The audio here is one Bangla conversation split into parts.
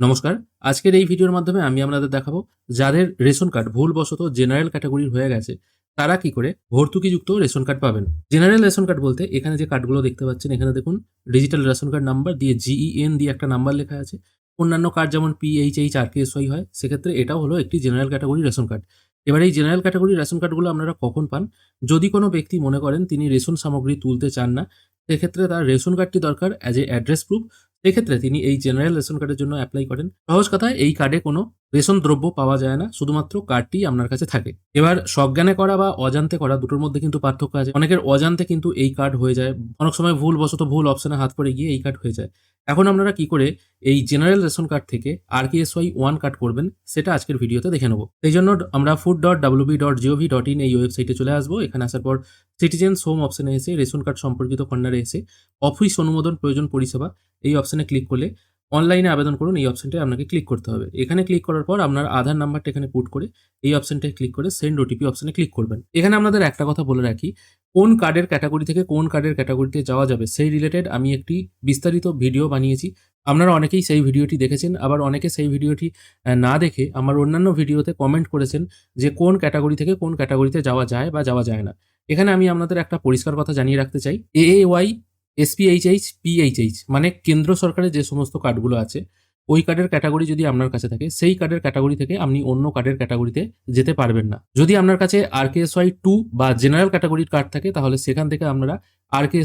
নমস্কার। আজকের এই ভিডিওর মাধ্যমে আমি আপনাদের দেখাবো যাদের রেশন কার্ড ভুলবশত জেনারেল ক্যাটাগরির হয়ে গেছে, তারা কি করে ভর্তুকিযুক্ত রেশন কার্ড পাবেন। জেনারেল রেশন কার্ড বলতে এখানে যে কার্ডগুলো দেখতে পাচ্ছেন, এখানে দেখুন ডিজিটাল রেশন কার্ড নাম্বার দিয়ে জিইএন দিয়ে একটা নাম্বার লেখা আছে। অন্যান্য কার্ড যেমন পিএইচএইচ আর কে ওয়াই হয়, সেক্ষেত্রে এটাও হলো একটি জেনারেল ক্যাটাগরি রেশন কার্ড। এবার এই জেনারেল ক্যাটাগরি রেশন কার্ডগুলো আপনারা কখন পান? যদি কোনো ব্যক্তি মনে করেন তিনি রেশন সামগ্রী তুলতে চান না, সেক্ষেত্রে তার রেশন কার্ডটি দরকার অ্যাজ এ অ্যাড্রেস প্রুফ সেক্ষেত্রে তিনি এই জেনারেল রেশন কার্ডের জন্য অ্যাপ্লাই করেন। সহজ কথা এই কার্ডে কোনো রেশন দ্রব্য পাওয়া যায় না, শুধুমাত্র কার্ডটি আপনার কাছে থাকে। এবার সজ্ঞানে করা বা অজান্তে করা দুটোর মধ্যে কিন্তু পার্থক্য আছে। অনেকের অজান্তে কিন্তু এই কার্ড হয়ে যায়। অনেক সময় ভুলবশত ভুল অপশনে হাত পড়ে গিয়ে এই কার্ড হয়ে যায়। এখন আপনারা কি করে এই জেনারেল রেশন কার্ড থেকে R K S Y one card করবেন, সেটা আজকের ভিডিওতে দেখে নেব। সেই জন্য আমরা food dot WB dot GOV dot in এই ওয়েবসাইটে চলে আসব। এখানে আসার পর সিটিজেন্স হোম অপশানে এসে রেশন কার্ড সম্পর্কিত কর্নারে এসে অফিস অনুমোদন প্রয়োজন পরিষেবা এই অপশানে ক্লিক করলে অনলাইনে আবেদন করুন, এই অপশনটায় আপনাকে ক্লিক করতে হবে। এখানে ক্লিক করার পর আপনার আধার নাম্বারটা এখানে পুট করে এই অপশনটায় ক্লিক করে সেন্ড ওটিপি অপশনে ক্লিক করবেন। এখানে আপনাদের একটা কথা বলে রাখি, কোন কার্ডের ক্যাটাগরি থেকে কোন কার্ডের ক্যাটাগরিতে যাওয়া যাবে সেই রিলেটেড আমি একটি বিস্তারিত ভিডিও বানিয়েছি। আপনারা অনেকেই সেই ভিডিওটি দেখেছেন, আবার অনেকে সেই ভিডিওটি না দেখে আমার অন্যান্য ভিডিওতে কমেন্ট করেছেন যে কোন ক্যাটাগরি থেকে কোন ক্যাটাগরিতে যাওয়া যায় বা যাওয়া যায় না। এখানে আমি আপনাদের একটা পরিষ্কার কথা জানিয়ে রাখতে চাই এ ওয়াই এসপিএইচএইচ পিএইচএইচ মানে কেন্দ্র সরকারের যে সমস্ত কার্ডগুলো আছে, ওই কার্ডের ক্যাটাগরি যদি আপনার কাছে থাকে, সেই কার্ডের ক্যাটাগরি থেকে আপনি অন্য কার্ডের ক্যাটাগরিতে যেতে পারবেন না। যদি আপনার কাছে আর কে টু বা জেনারেল ক্যাটাগরির কার্ড থাকে, তাহলে সেখান থেকে আপনারা আর কে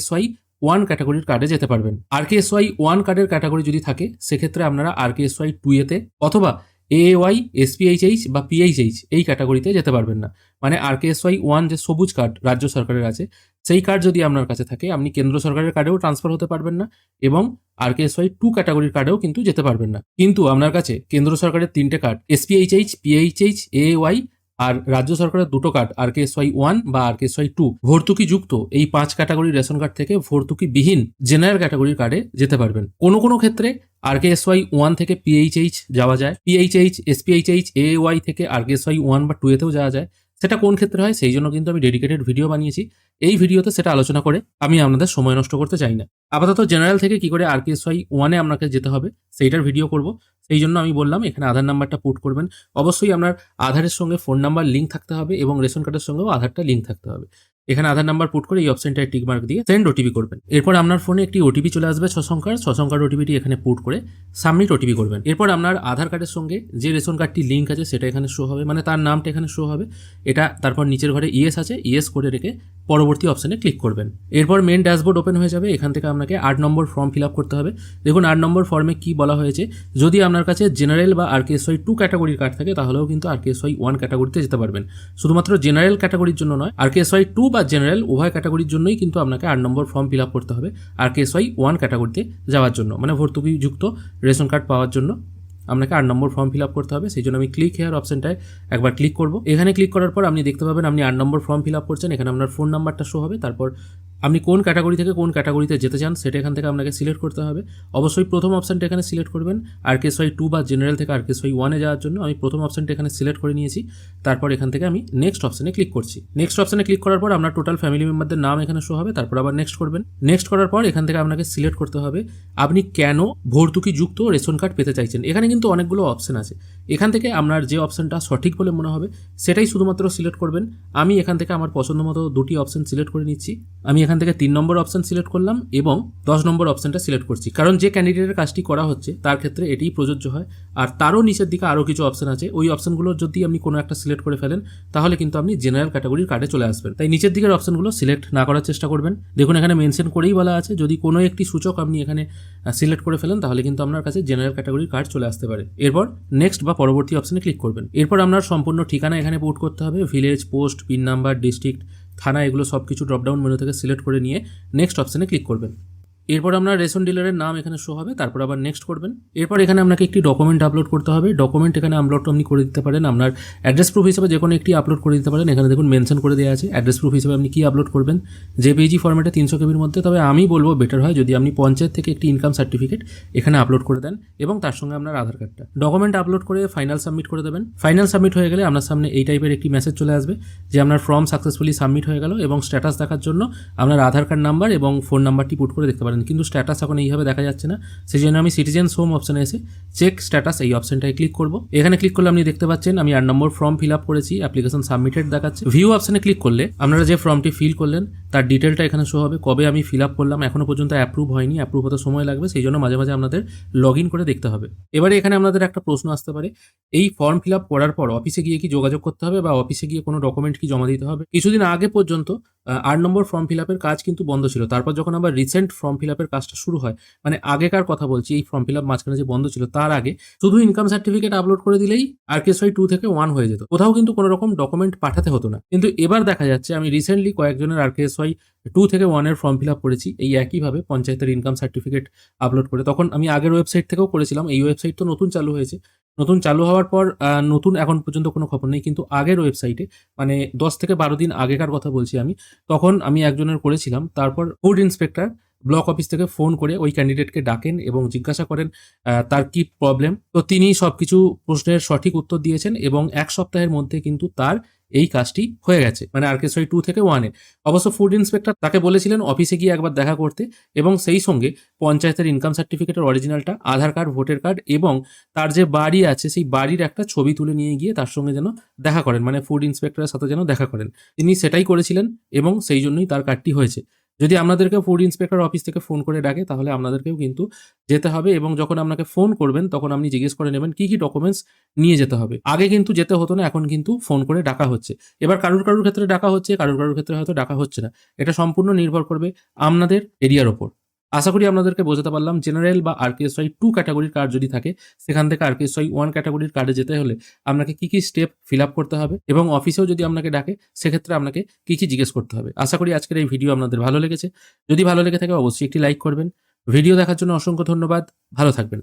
ওয়ান ক্যাটাগরির কার্ডে যেতে পারবেন। R K S Y one কার্ডের ক্যাটাগরি যদি থাকে, সেক্ষেত্রে আপনারা R K S Y two এতে অথবা এ ওয়াই এসপিএইচএইচ বা পিএইচএইচ এই ক্যাটাগরিতে যেতে পারবেন না। মানে R K S Y one যে সবুজ কার্ড রাজ্য সরকারের আছে, সেই কার্ড যদি আপনার কাছে থাকে, আপনি কেন্দ্র সরকারের কার্ডেও ট্রান্সফার হতে পারবেন না এবং R K S Y two ক্যাটাগরির কার্ডেও কিন্তু যেতে পারবেন না। কিন্তু আপনার কাছে কেন্দ্র সরকারের তিনটে card SPHH PHH A Y আর রাজ্য সরকারের দুটো card R K S Y one বা R K S Y two ভর্তুকি যুক্ত এই পাঁচ ক্যাটাগরির রেশন কার্ড থেকে ভর্তুকি বিহীন জেনারেল ক্যাটাগরির কার্ডে যেতে পারবেন। কোনো কোনো ক্ষেত্রে আর কে ওয়াই ওয়ান থেকে পিএইচএইচ যাওয়া যায়। পিএইচএইচ এসপিএইচএইচ এ ওয়াই থেকে আর কে ওয়াই ওয়ান বা টু এতেও যাওয়া যায়। সেটা কোন ক্ষেত্রে হয়? সেই জন্য কিন্তু আমি ডেডিকেটেড ভিডিও বানিয়েছি। এই ভিডিওতে সেটা আলোচনা করে আমি আপনাদের সময় নষ্ট করতে চাই না। আপাতত জেনারেল থেকে কি করে আর কে ওয়াই ওয়ানে আপনাকে যেতে হবে, সেইটার ভিডিও করব। সেই জন্য আমি বললাম, এখানে আধার নাম্বারটা পুট করবেন। অবশ্যই আপনার আধারের সঙ্গে ফোন নাম্বার লিঙ্ক থাকতে হবে এবং রেশন কার্ডের সঙ্গেও আধারটা লিঙ্ক থাকতে হবে। এখানে আধার নাম্বার পুট করে এই অপশনটায় টিক মার্ক দিয়ে সেন্ড ওটিপি করবেন। এরপর আপনার ফোনে একটি ওটিপি চলে আসবে ছ সংখ্যার ছ সংখ্যার ওটিপিটি এখানে পুট করে সাবমিট ওটিপি করবেন। এরপর আপনার আধার কার্ডের সঙ্গে যে রেশন কার্ডটি লিঙ্ক আছে সেটা এখানে শো হবে মানে তার নামটা এখানে শো হবে। এটা তারপর নিচের ঘরে ইএস আছে ইএস করে রেখে পরবর্তী অপশানে ক্লিক করবেন। এরপর মেন ড্যাশবোর্ড ওপেন হয়ে যাবে। এখান থেকে আপনাকে আট নম্বর ফর্ম ফিল আপ করতে হবে। দেখুন আট নম্বর ফর্মে কি বলা হয়েছে। যদি আপনার কাছে জেনারেল বা আর কেএসওয়াই টু ক্যাটাগরির কার্ড থাকে, তাহলেও কিন্তু আর কেএসওয়াই ওয়ান ক্যাটাগরিতে যেতে পারবেন। শুধুমাত্র জেনারেল ক্যাটাগরির জন্য নয় আর কেএসওয়াই টু বা জেনারেল উভয় ক্যাটাগরির জন্যই কিন্তু আপনাকে আট নম্বর ফর্ম ফিল আপ করতে হবে আর কেএসওয়াই ওয়ান ক্যাটাগরিতে যাওয়ার জন্য মানে ভর্তুকিযুক্ত রেশন কার্ড পাওয়ার জন্য। আপনাকে আট নম্বর ফর্ম ফিল আপ করতে হবে, সেই জন্য আমি ক্লিক হেয়ার অপশনটায় একবার ক্লিক করব। এখানে ক্লিক করার পর আপনি দেখতে পাবেন আপনি আট নম্বর ফর্ম ফিল আপ করছেন, এখানে আপনার ফোন নাম্বারটা শো হবে, তারপর আপনি কোন ক্যাটাগরি থেকে কোন ক্যাটাগরিতে যেতে চান সেটা এখান থেকে আপনাকে সিলেক্ট করতে হবে। অবশ্যই প্রথম অপশানটা এখানে সিলেক্ট করবেন। আর কে ওয়াই টু বা জেনারেল থেকে আর কে ওয়াই ওয়ানে যাওয়ার জন্য আমি প্রথম অপশানটা এখানে সিলেক্ট করে নিয়েছি। তারপর এখান থেকে আমি নেক্সট অপশানে ক্লিক করছি। নেক্সট অপশনে ক্লিক করার পর আপনার টোটাল ফ্যামিলি মেম্বারদের নাম এখানে শো হবে, তারপর আবার নেক্সট করবেন। নেক্সট করার পর এখান থেকে আপনাকে সিলেক্ট করতে হবে, আপনি কেন ভর্তুকি যুক্ত রেশন কার্ড পেতে চাইছেন? এখানে কিন্তু অনেকগুলো অপশান আছে। এখান থেকে আপনার যে অপশানটা সঠিক বলে মনে হবে, সেটাই শুধুমাত্র সিলেক্ট করবেন। আমি এখান থেকে আমার পছন্দ মতো দুটি অপশান সিলেক্ট করে নিচ্ছি। আমি এখান থেকে তিন নম্বর অপশন সিলেক্ট করলাম এবং দশ নম্বর অপশনটা সিলেক্ট করছি। কারণ যে ক্যান্ডিডেটের কাজটি করা হচ্ছে, তার ক্ষেত্রে এটিই প্রযোজ্য হয়। আর তারও নিচের দিকে আরও কিছু অপশন আছে। ওই অপশনগুলো যদি আপনি কোনো একটা সিলেক্ট করে ফেলেন, তাহলে কিন্তু আপনি জেনারেল ক্যাটাগরির কার্ডে চলে আসবেন। তাই নিচের দিকের অপশনগুলো সিলেক্ট না করার চেষ্টা করবেন। দেখুন, এখানে মেনশন করেই বলা আছে, যদি কোনো একটি সূচক আপনি এখানে সিলেক্ট করে ফেলেন, তাহলে কিন্তু আপনার কাছে জেনারেল ক্যাটাগরির কার্ড চলে আসতে পারে। এরপর নেক্সট বা পরবর্তী অপশনে ক্লিক করবেন। এরপর আপনার সম্পূর্ণ ঠিকানা এখানে পোর্ট করতে হবে। Village post pin number district থানা এগুলো সব কিছু ড্রপডাউন মেনু থেকে সিলেক্ট করে নিয়ে নেক্সট অপশানে ক্লিক করবেন। এরপর আপনার রেশন ডিলারের নাম এখানে শো হবে, তারপর আবার নেক্সট করবেন। এরপর এখানে আপনাকে একটি ডকুমেন্ট আপলোড করতে হবে। ডকুমেন্ট এখানে আপলোড আপনি করে দিতে পারেন। আপনার অ্যাড্রেস প্রুফ হিসেবে যে কোনো একটি আপলোড করে দিতে পারেন। এখানে দেখুন মেনশন করে দেওয়া আছে। অ্যাড্রেস প্রুফ হিসেবে আপনি কি আপলোড করবেন? জেপিজি ফরম্যাটে তিনশো কেবির মধ্যে। তবে আমি বলব বেটার হয় যদি আপনি পঞ্চায়েত থেকে একটি ইনকাম সার্টিফিকেট এখানে আপলোড করে দেন এবং তার সঙ্গে আপনার আধার কার্ডটা ডকুমেন্ট আপলোড করে ফাইনাল সাবমিট করে দেবেন। ফাইনাল সাবমিট হয়ে গেলে আপনার সামনে এই টাইপের একটি মেসেজ চলে আসবে যে আপনার ফর্ম সাকসেসফুলি সাবমিট হয়ে গেল এবং স্ট্যাটাস দেখার জন্য আপনার আধার কার্ড নাম্বার এবং ফোন নাম্বারটি পুট করে দেখতে পারেন। কিন্তু স্ট্যাটাস এখন এইভাবে দেখা যাচ্ছে না। সেই জন্য আমি সিটিজেন্স হোম অপশানে এসে চেক স্ট্যাটাস এই অপশানটায় ক্লিক করব। এখানে ক্লিক করলে আপনি দেখতে পাচ্ছেন, আমি আট নম্বর ফর্ম ফিল আপ করেছি অ্যাপ্লিকেশন সাবমিটেড দেখাচ্ছে। ভিউ অপশানে ক্লিক করলে আপনারা যে ফর্মটি ফিল করলেন তার ডিটেলটা এখানে শো হবে। কবে আমি ফিল আপ করলাম এখনও পর্যন্ত অ্যাপ্রুভ হয়নি। অ্যাপ্রুভ হতে সময় লাগবে, সেই জন্য মাঝে মাঝে আপনাদের লগ ইন করে দেখতে হবে। এবারে এখানে আপনাদের একটা প্রশ্ন আসতে পারে। এই ফর্ম ফিল আপ করার পর অফিসে গিয়ে কি যোগাযোগ করতে হবে বা অফিসে গিয়ে কোনো ডকুমেন্ট কি জমা দিতে হবে? কিছুদিন আগে পর্যন্ত আট নম্বর ফর্ম ফিল আপের কাজ কিন্তু বন্ধ ছিল। তারপর যখন আবার রিসেন্ট ফর্ম ফিল আপের কাজটা শুরু হয় মানে আগেকার কথা বলছি, এই ফর্ম ফিল আপ মাঝখানে যে বন্ধ ছিল, তার আগে শুধু ইনকাম সার্টিফিকেট আপলোড করে দিলেই R K S RKSY two থেকে ওয়ান হয়ে যেত। কোথাও কিন্তু কোনো রকম ডকুমেন্ট পাঠাতে হতো না। কিন্তু এবার দেখা যাচ্ছে, আমি রিসেন্টলি কয়েকজনের আরকেএসওয়াই টু থেকে ওয়ানের ফর্ম ফিল আপ করেছি। এই একইভাবে পঞ্চায়েতের ইনকাম সার্টিফিকেট আপলোড করে। তখন আমি আগের ওয়েবসাইট থেকেও করেছিলাম। এই ওয়েবসাইট তো নতুন চালু হয়েছে। নতুন চালু হওয়ার পর নতুন এখন পর্যন্ত কোনো খবর নেই। কিন্তু আগের ওয়েবসাইটে মানে দশ থেকে বারো দিন আগেকার কথা বলছি আমি, তখন আমি একজনের করেছিলাম। তারপর ফুড ইন্সপেক্টর ব্লক অফিস থেকে ফোন করে ওই ক্যান্ডিডেটকে ডাকেন এবং জিজ্ঞাসা করেন তার কি প্রবলেম তো তিনি সবকিছু প্রশ্নের সঠিক উত্তর দিয়েছেন এবং এক সপ্তাহের মধ্যে কিন্তু তার এই কাজটি হয়ে গেছে। মানে আর আরকেসওয়াই টু থেকে ওয়ানে অবশ্য ফুড ইন্সপেক্টর তাকে বলেছিলেন অফিসে গিয়ে একবার দেখা করতে এবং সেই সঙ্গে পঞ্চায়েতের ইনকাম সার্টিফিকেটের অরিজিনালটা আধার কার্ড ভোটার কার্ড এবং তার যে বাড়ি আছে, সেই বাড়ির একটা ছবি তুলে নিয়ে গিয়ে তার সঙ্গে যেন দেখা করেন। মানে ফুড ইন্সপেক্টরের সাথে যেন দেখা করেন। তিনি সেটাই করেছিলেন এবং সেই জন্যই তার কার্ডটি হয়েছে। যদি আপনাদেরকে ফুড ইন্সপেক্টর অফিস থেকে ফোন করে ডাকে, তাহলে আপনাদেরকেও কিন্তু যেতে হবে এবং যখন আপনাকে ফোন করবেন, তখন আপনি জিজ্ঞেস করে নেবেন কি কি ডকুমেন্টস নিয়ে যেতে হবে। আগে কিন্তু যেতে হতো না, এখন কিন্তু ফোন করে ডাকা হচ্ছে। এবার কারুর কারুর ক্ষেত্রে ডাকা হচ্ছে, কারুর কারুর ক্ষেত্রে হয়তো ডাকা হচ্ছে না। এটা সম্পূর্ণ নির্ভর করবে আপনাদের এরিয়ার ওপর আশা করি আপনাদেরকে বোঝাতে পারলাম জেনারেল বা আরকেএসওয়াই টু ক্যাটাগরির কার্ড যদি থাকে, সেখান থেকে আরকেএসওয়াই ওয়ান ক্যাটাগরির কার্ডে যেতে হলে আপনাকে কি কি স্টেপ ফিল আপ করতে হবে এবং অফিসেও যদি আপনাকে ডাকে, সেক্ষেত্রে আপনাকে কি কি জিজ্ঞেস করতে হবে। আশা করি আজকের এই ভিডিও আপনাদের ভালো লেগেছে। যদি ভালো লেগে থাকে, অবশ্যই একটি লাইক করবেন। ভিডিও দেখার জন্য অসংখ্য ধন্যবাদ। ভালো থাকবেন।